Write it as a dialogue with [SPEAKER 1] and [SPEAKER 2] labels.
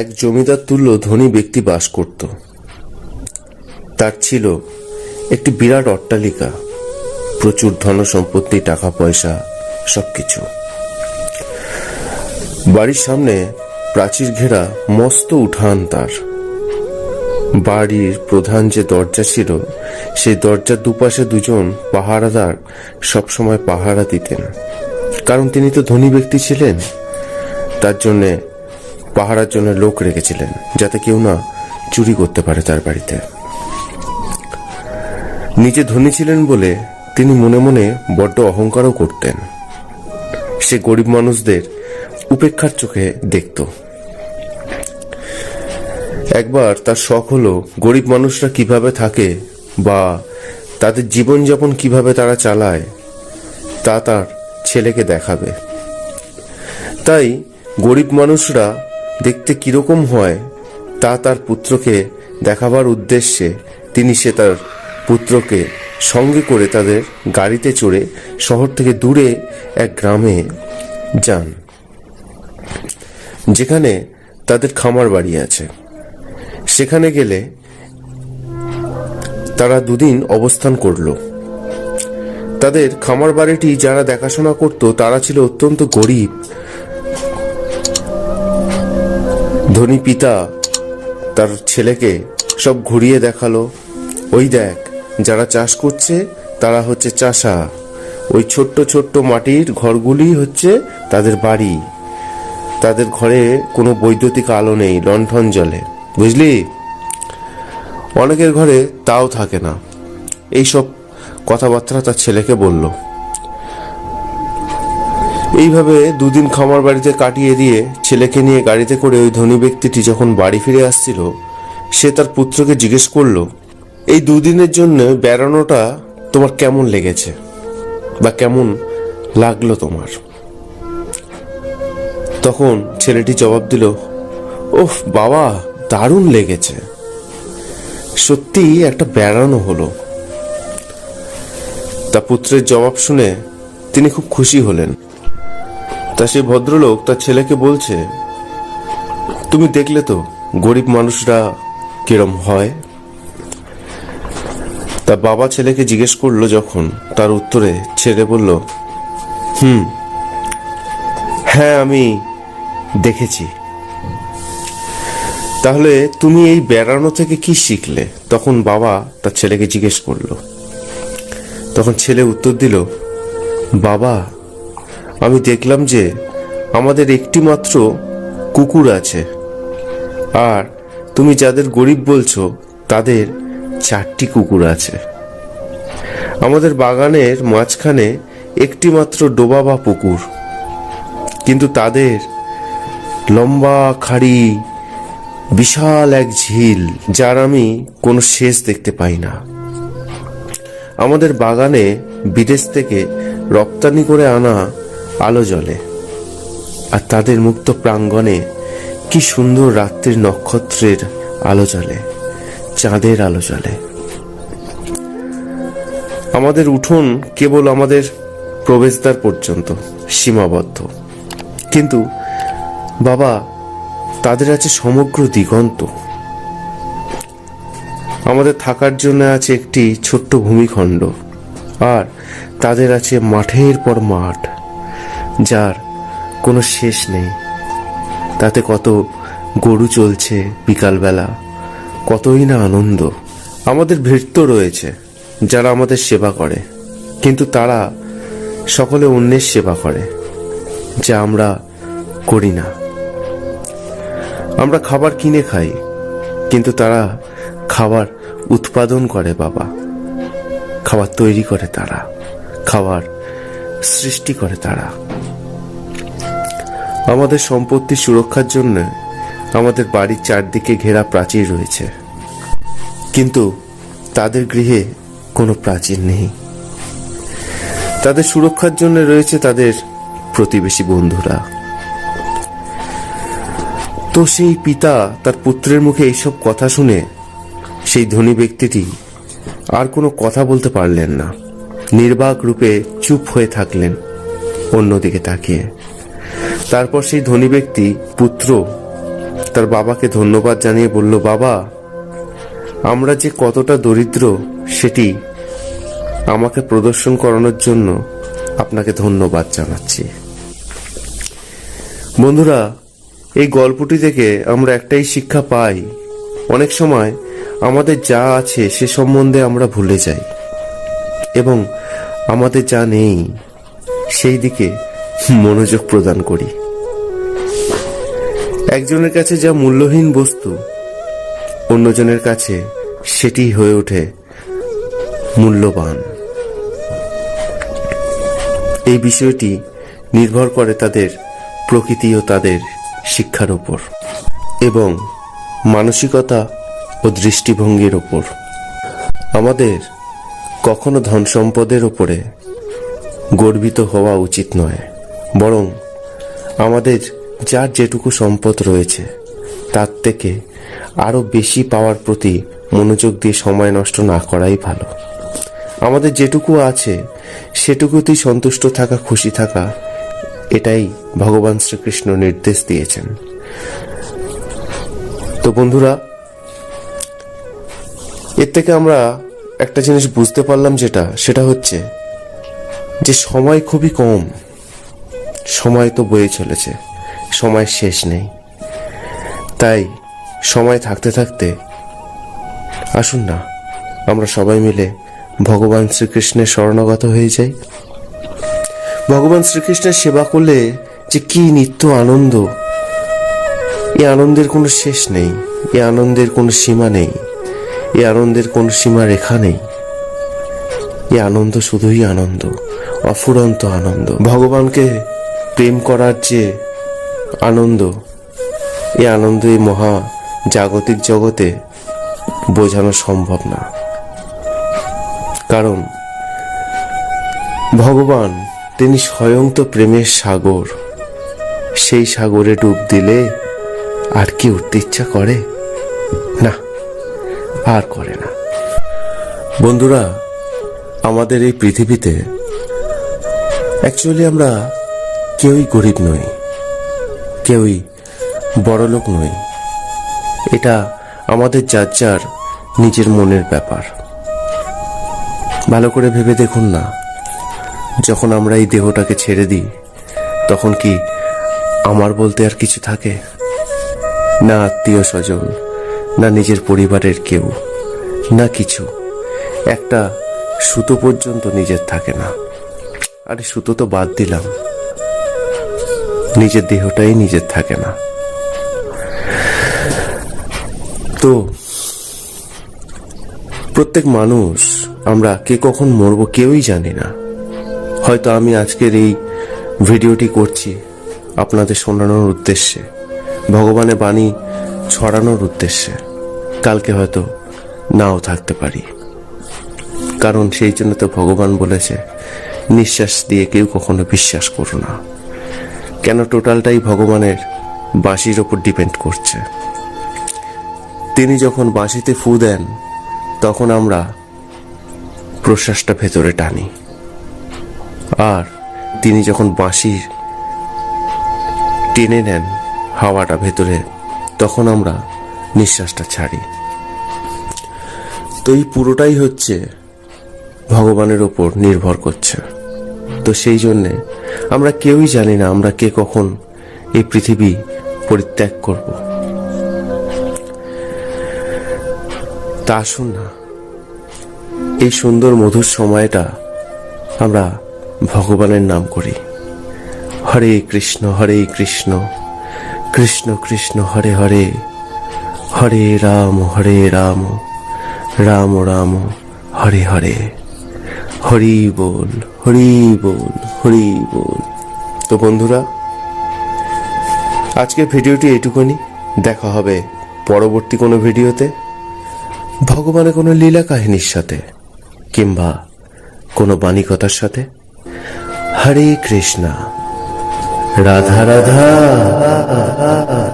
[SPEAKER 1] এক জমিদার তুল্য ধনী ব্যক্তি বাস করত তার ছিল একটি বিরাট অট্টালিকা প্রচুর ধন সম্পত্তি টাকা পয়সা সবকিছু বাড়ির সামনে প্রাচীর ঘেরা মস্ত উঠান তার বাড়ির প্রধান যে দরজা ছিল সেই দরজার দুপাশে দুজন পাহারাদার সবসময় পাহারা দিতেন কারণ তিনি তো ধনী ব্যক্তি ছিলেন তার জন্যে পাহারার জন্য লোক রেখেছিলেন যাতে কেউ না চুরি করতে পারে তার বাড়িতে নিজে ধনী ছিলেন বলে তিনি মনে মনে বড্ড অহংকারও করতেন সে গরিব মানুষদের উপেক্ষার চোখে দেখত একবার তার শখ হলো গরিব মানুষরা কিভাবে থাকে বা তাদের জীবনযাপন কিভাবে তারা চালায় তা তার ছেলেকে দেখাবে তাই গরিব মানুষরা দেখতে কিরকম হয় তা তার পুত্রকে দেখাবার উদ্দেশ্যে তিনি সে তার পুত্রকে সঙ্গে করে তাদের গাড়িতে চড়ে শহর থেকে দূরে এক গ্রামে যান যেখানে তাদের খামার বাড়ি আছে সেখানে গেলে তারা দুদিন অবস্থান করল তাদের খামার বাড়িটি যারা দেখাশোনা করত তারা ছিল অত্যন্ত গরিব ধনী পিতা তার ছেলেকে সব ঘুরিয়ে দেখালো ওই দেখ যারা চাষ করছে তারা হচ্ছে চাষা ওই ছোট্ট ছোট্ট মাটির ঘরগুলি হচ্ছে তাদের বাড়ি তাদের ঘরে কোনো বৈদ্যুতিক আলো নেই লণ্ঠন জলে বুঝলি অনেকের ঘরে তাও থাকে না এইসব কথাবার্তা তার ছেলেকে বললো এইভাবে দুদিন খামার বাড়িতে কাটিয়ে দিয়ে ছেলেকে নিয়ে গাড়িতে করে ওই ধনী ব্যক্তিটি যখন বাড়ি ফিরে আসছিল সে তার পুত্রকে জিজ্ঞেস করল এই দুদিনের জন্য বেড়ানোটা তোমার কেমন লেগেছে বা কেমন লাগলো তোমার তখন ছেলেটি জবাব দিল ওহ বাবা দারুণ লেগেছে সত্যি একটা বেড়ানো হলো তা পুত্রের জবাব শুনে তিনি খুব খুশি হলেন তা সেই ভদ্রলোক তার ছেলেকে বলছে তুমি দেখলে তো গরিব মানুষরা কিরম হয় তা বাবা ছেলেকে জিজ্ঞেস করলো যখন তার উত্তরে ছেলে বলল হুম হ্যাঁ আমি দেখেছি তাহলে তুমি এই বেড়ানো থেকে কি শিখলে তখন বাবা তার ছেলেকে জিজ্ঞেস করলো তখন ছেলে উত্তর দিল বাবা আমি দেখলাম যে আমাদের একটি মাত্র কুকুর আছে আর তুমি যাদের গরিব বলছো তাদের চারটি কুকুর আছে আমাদের বাগানের মাঝখানে একটি মাত্র ডোবা বা পুকুর কিন্তু তাদের লম্বা খাড়ি বিশাল এক ঝিল যার আমি কোনো শেষ দেখতে পাই না আমাদের বাগানে বিদেশ থেকে রপ্তানি করে আনা আলো জ্বলে আর তাদের মুক্ত প্রাঙ্গণে কি সুন্দর রাত্রির নক্ষত্রের আলো জ্বলে চাঁদের আলো জ্বলে আমাদের উঠোন কেবল আমাদের প্রবেশদ্বার পর্যন্ত সীমাবদ্ধ কিন্তু বাবা তাদের আছে সমগ্র দিগন্ত আমাদের থাকার জন্য আছে একটি ছোট্ট ভূমিখণ্ড আর তাদের আছে মাঠের পর মাঠ যার কোনো শেষ নেই তাতে কত গরু চলছে বিকালবেলা কতই না আনন্দ আমাদের ভৃত্য রয়েছে যারা আমাদের সেবা করে কিন্তু তারা সকলে অন্যের সেবা করে যা আমরা করি না আমরা খাবার কিনে খাই কিন্তু তারা খাবার উৎপাদন করে বাবা খাবার তৈরি করে তারা খাবার সৃষ্টি করে তারা আমাদের সম্পত্তি সুরক্ষার জন্য আমাদের বাড়ির চারদিকে ঘেরা প্রাচীর রয়েছে কিন্তু তাদের গৃহে কোনো প্রাচীর নেই তাদের সুরক্ষার জন্য রয়েছে তাদের প্রতিবেশী বন্ধুরা তো সেই পিতা তার পুত্রের মুখে এইসব কথা শুনে সেই ধনী ব্যক্তিটি আর কোনো কথা বলতে পারলেন না নির্বাক রূপে চুপ হয়ে থাকলেন অন্যদিকে তাকিয়ে তারপর সেই ধনী ব্যক্তি পুত্র তার বাবাকে ধন্যবাদ জানিয়ে বলল বাবা আমরা যে কতটা দরিদ্র সেটি আমাকে প্রদর্শন করানোর জন্য আপনাকে ধন্যবাদ জানাচ্ছি বন্ধুরা এই গল্পটি থেকে আমরা একটাই শিক্ষা পাই অনেক সময় আমাদের যা আছে সে সম্বন্ধে আমরা ভুলে যাই এবং আমাদের যা নেই সেই দিকে মনোযোগ প্রদান করি একজনের কাছে যা মূল্যহীন বস্তু অন্যজনের কাছে সেটি হয়ে ওঠে মূল্যবান এই বিষয়টি নির্ভর করে তাদের প্রকৃতি ও তাদের শিক্ষার ওপর এবং মানসিকতা ও দৃষ্টিভঙ্গির ওপর আমাদের কখনো ধন সম্পদের ওপরে গর্বিত হওয়া উচিত নয় বরং আমাদের যার যেটুকু সম্পদ রয়েছে তার থেকে আরও বেশি পাওয়ার প্রতি মনোযোগ দিয়ে সময় নষ্ট না করাই ভালো আমাদের যেটুকু আছে সেটুকুতেই সন্তুষ্ট থাকা খুশি থাকা এটাই ভগবান শ্রীকৃষ্ণ নির্দেশ দিয়েছেন তো বন্ধুরা এর থেকে আমরা একটা জিনিস বুঝতে পারলাম যেটা সেটা হচ্ছে যে সময় খুবই কম সময় তো বয়ে চলেছে সময় শেষ নেই তাই সময় থাকতে থাকতে আসুন না আমরা সবাই মিলে ভগবান শ্রীকৃষ্ণের শরণাগত হয়ে যাই ভগবান শ্রীকৃষ্ণের সেবা করলে যে কি নিত্য আনন্দ এ আনন্দের কোনো শেষ নেই এ আনন্দের কোনো সীমা নেই এ আনন্দের কোনো সীমা রেখা নেই এ আনন্দ শুধুই আনন্দ অফুরন্ত আনন্দ ভগবানকে প্রেম করার যে আনন্দ এ আনন্দ এই মহা জাগতিক জগতে বোঝানো সম্ভব না কারণ ভগবান তিনি স্বয়ং তো প্রেমের সাগর সেই সাগরে ডুব দিলে আর কি উঠতে ইচ্ছা করে আর করে না বন্ধুরা আমাদের এই পৃথিবীতে অ্যাকচুয়ালি আমরা কেউই গরিব নই কেউই লোক নই এটা আমাদের যার যার নিজের মনের ব্যাপার ভালো করে ভেবে দেখুন না যখন আমরা এই দেহটাকে ছেড়ে দিই তখন কি আমার বলতে আর কিছু থাকে না আত্মীয় স্বজন না নিজের পরিবারের কেউ না কিছু একটা সুতো পর্যন্ত নিজের থাকে না আরে সুতো তো বাদ দিলাম নিজের দেহটাই নিজের থাকে না তো প্রত্যেক মানুষ আমরা কে কখন মরব কেউই জানি না হয়তো আমি আজকের এই ভিডিওটি করছি আপনাদের শোনানোর উদ্দেশ্যে ভগবানের বাণী ছড়ানোর উদ্দেশ্যে কালকে হয়তো নাও থাকতে পারি কারণ সেই জন্য তো ভগবান বলেছে নিঃশ্বাস দিয়ে কেউ কখনো বিশ্বাস করো না কেন টোটালটাই ভগবানের বাঁশির ওপর ডিপেন্ড করছে তিনি যখন বাঁশিতে ফু দেন তখন আমরা প্রশ্বাসটা ভেতরে টানি আর তিনি যখন বাঁশির টেনে নেন হাওয়াটা ভেতরে তখন আমরা নিঃশ্বাসটা ছাড়ি তো এই পুরোটাই হচ্ছে ভগবানের ওপর নির্ভর করছে তো সেই জন্যে আমরা কেউই জানি না আমরা কে কখন এই পৃথিবী পরিত্যাগ করব তা আসুন না এই সুন্দর মধুর সময়টা আমরা ভগবানের নাম করি হরে কৃষ্ণ হরে কৃষ্ণ কৃষ্ণ কৃষ্ণ হরে হরে হরে রাম হরে রাম রাম রাম হরে হরে হরি বল হরি বল হরি বল তো বন্ধুরা আজকের ভিডিওটি এটুকুনি দেখা হবে পরবর্তী কোনো ভিডিওতে ভগবানের কোনো লীলা কাহিনীর সাথে কিংবা কোনো বাণী কথার সাথে হরে কৃষ্ণা রাধা রাধা